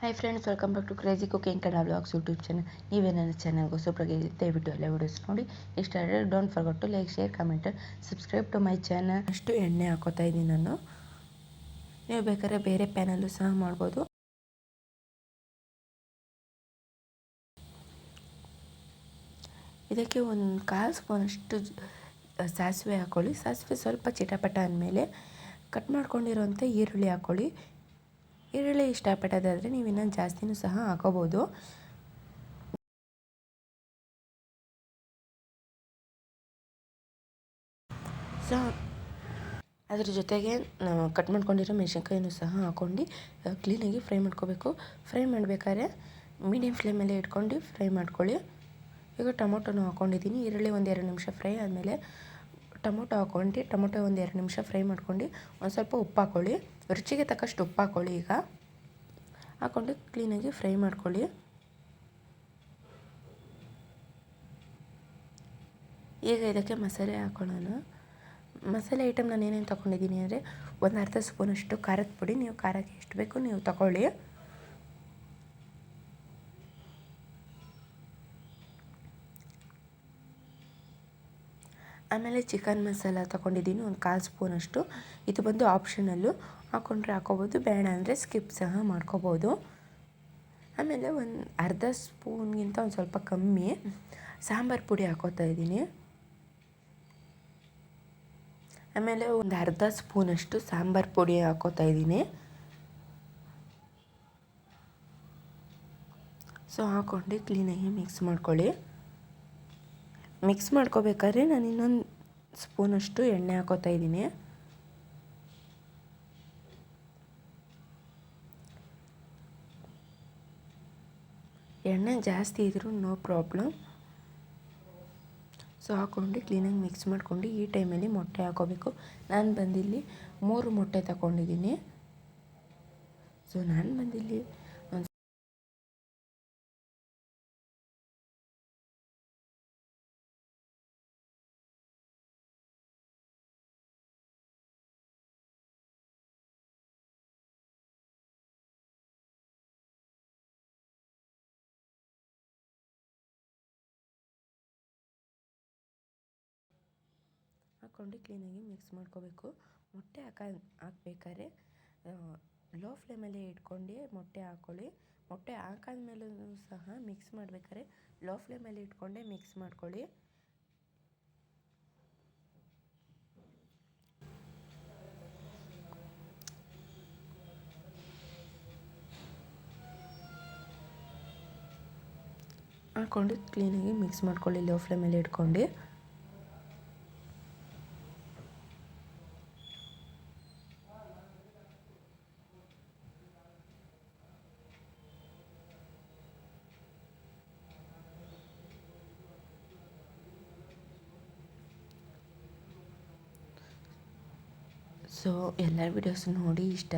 Hi friends welcome back to crazy cooking Kannada blogs YouTube channel ನೀವೇ ನನ್ನ ಚಾನಲ್ಗೆ ಹೊಸಬ್ರಿಗೆ ದಯವಿಟ್ಟು ಎಲ್ಲ ವಿಡಿಯೋಸ್ ನೋಡಿ, ಇಷ್ಟ ಆದರೆ don't forget to like share comment subscribe to my channel ಅಷ್ಟು ಎಣ್ಣೆ ಹಾಕೋತಾ ಇದ್ದೀನಿ ನಾನು. ನೀವು ಬೇಕಾದ್ರೆ ಬೇರೆ ಪ್ಯಾನಲ್ಲೂ ಸಹ ಮಾಡ್ಬೋದು. ಇದಕ್ಕೆ ಒಂದು ಕಾಲು ಸ್ಪೂನಷ್ಟು ಸಾಸಿವೆ ಹಾಕ್ಕೊಳ್ಳಿ ಸಾಸಿವೆ ಸ್ವಲ್ಪ ಚಿಟಪಟ ಅಂದಮೇಲೆ ಕಟ್ ಮಾಡ್ಕೊಂಡಿರೋಂಥ ಈರುಳ್ಳಿ ಹಾಕ್ಕೊಳ್ಳಿ ಈರುಳ್ಳಿ ಇಷ್ಟಪಟ್ಟದಾದರೆ ನೀವು ಇನ್ನೊಂದು ಜಾಸ್ತಿನೂ ಸಹ ಹಾಕೋಬೋದು. ಸೊ, ಅದ್ರ ಜೊತೆಗೆ ಕಟ್ ಮಾಡ್ಕೊಂಡಿರೋ ಮೆಣಸಿನ್ಕಾಯಿನೂ ಸಹ ಹಾಕ್ಕೊಂಡು ಕ್ಲೀನಾಗಿ ಫ್ರೈ ಮಾಡ್ಕೋಬೇಕು. ಫ್ರೈ ಮಾಡಬೇಕಾದ್ರೆ ಮೀಡಿಯಮ್ ಫ್ಲೇಮಲ್ಲೇ ಇಟ್ಕೊಂಡು ಫ್ರೈ ಮಾಡ್ಕೊಳ್ಳಿ. ಈಗ ಟೊಮೊಟೊನೂ ಹಾಕ್ಕೊಂಡಿದ್ದೀನಿ ಈರುಳ್ಳಿ ಒಂದು ಎರಡು ನಿಮಿಷ ಫ್ರೈ ಆದಮೇಲೆ ಟೊಮೊಟೊ ಹಾಕ್ಕೊಂಡು, ಟೊಮೊಟೊ ಒಂದು ಎರಡು ನಿಮಿಷ ಫ್ರೈ ಮಾಡ್ಕೊಂಡು ಒಂದು ಸ್ವಲ್ಪ ಉಪ್ಪು ಹಾಕ್ಕೊಳ್ಳಿ ರುಚಿಗೆ ತಕ್ಕಷ್ಟು ಉಪ್ಪು ಹಾಕ್ಕೊಳ್ಳಿ ಈಗ. ಹಾಕ್ಕೊಂಡು ಕ್ಲೀನಾಗಿ ಫ್ರೈ ಮಾಡ್ಕೊಳ್ಳಿ. ಈಗ ಇದಕ್ಕೆ ಮಸಾಲೆ ಹಾಕೊಳ್ಳೋಣ. ಮಸಾಲೆ ಐಟಮ್ ನಾನು ಏನೇನು ತೊಗೊಂಡಿದ್ದೀನಿ ಅಂದರೆ ಒಂದು ಅರ್ಧ ಸ್ಪೂನಷ್ಟು ಖಾರದ ಪುಡಿ. ನೀವು ಖಾರಕ್ಕೆ ಎಷ್ಟು ಬೇಕು ನೀವು ತಗೊಳ್ಳಿ. ಆಮೇಲೆ ಚಿಕನ್ ಮಸಾಲ ತೊಗೊಂಡಿದ್ದೀನಿ, ಒಂದು ಕಾಲು ಸ್ಪೂನಷ್ಟು ಇದು ಬಂದು ಆಪ್ಷನಲ್ಲು. ಹಾಕ್ಕೊಂಡ್ರೆ ಹಾಕೋಬೋದು, ಬೇಡ ಅಂದರೆ ಸ್ಕಿಪ್ ಸಹ ಮಾಡ್ಕೋಬೋದು. ಆಮೇಲೆ ಒಂದು ಅರ್ಧ ಸ್ಪೂನ್ಗಿಂತ ಒಂದು ಸ್ವಲ್ಪ ಕಮ್ಮಿ ಸಾಂಬಾರು ಪುಡಿ ಹಾಕೋತಾ ಇದ್ದೀನಿ. ಆಮೇಲೆ ಒಂದು ಅರ್ಧ ಸ್ಪೂನಷ್ಟು ಸಾಂಬಾರು ಪುಡಿ ಹಾಕೋತಾ ಇದ್ದೀನಿ. ಸೊ ಹಾಕ್ಕೊಂಡು ಕ್ಲೀನಾಗಿ ಮಿಕ್ಸ್ ಮಾಡ್ಕೊಳ್ಳಿ. ಮಿಕ್ಸ್ ಮಾಡ್ಕೋಬೇಕಾದ್ರೆ ನಾನು ಇನ್ನೊಂದು ಸ್ಪೂನಷ್ಟು ಎಣ್ಣೆ ಹಾಕೋತಾ ಇದ್ದೀನಿ. ಎಣ್ಣೆ ಜಾಸ್ತಿ ಇದ್ದರೂ ನೋ ಪ್ರಾಬ್ಲಮ್ ಸೊ ಹಾಕ್ಕೊಂಡು ಕ್ಲೀನಾಗಿ ಮಿಕ್ಸ್ ಮಾಡ್ಕೊಂಡು ಈ ಟೈಮಲ್ಲಿ ಮೊಟ್ಟೆ ಹಾಕೋಬೇಕು. ನಾನು ಬಂದಿಲ್ಲಿ ಮೂರು ಮೊಟ್ಟೆ ತಗೊಂಡಿದ್ದೀನಿ. ಸೊ ನಾನು ಬಂದಿಲ್ಲಿ ಹಾಕ್ಕೊಂಡು ಕ್ಲೀನಾಗಿ ಮಿಕ್ಸ್ ಮಾಡ್ಕೋಬೇಕು. ಮೊಟ್ಟೆ ಹಾಕ, ಹಾಕ್ಬೇಕಾದ್ರೆ ಲೋ ಫ್ಲೇಮಲ್ಲೇ ಇಟ್ಕೊಂಡು ಮೊಟ್ಟೆ ಹಾಕ್ಕೊಳ್ಳಿ ಮೊಟ್ಟೆ ಹಾಕಾದ್ಮೇಲೂ ಸಹ ಮಿಕ್ಸ್ ಮಾಡ್ಬೇಕಾದ್ರೆ ಲೋ ಫ್ಲೇಮಲ್ಲಿ ಇಟ್ಕೊಂಡೇ ಮಿಕ್ಸ್ ಮಾಡ್ಕೊಳ್ಳಿ. ಹಾಕ್ಕೊಂಡು ಕ್ಲೀನಾಗಿ ಮಿಕ್ಸ್ ಮಾಡ್ಕೊಳ್ಳಿ ಲೋ ಫ್ಲೇಮಲ್ಲಿ ಇಟ್ಕೊಂಡು. ಸೊ ಎಲ್ಲ ವಿಡಿಯೋಸ್ ನೋಡಿ ಇಷ್ಟ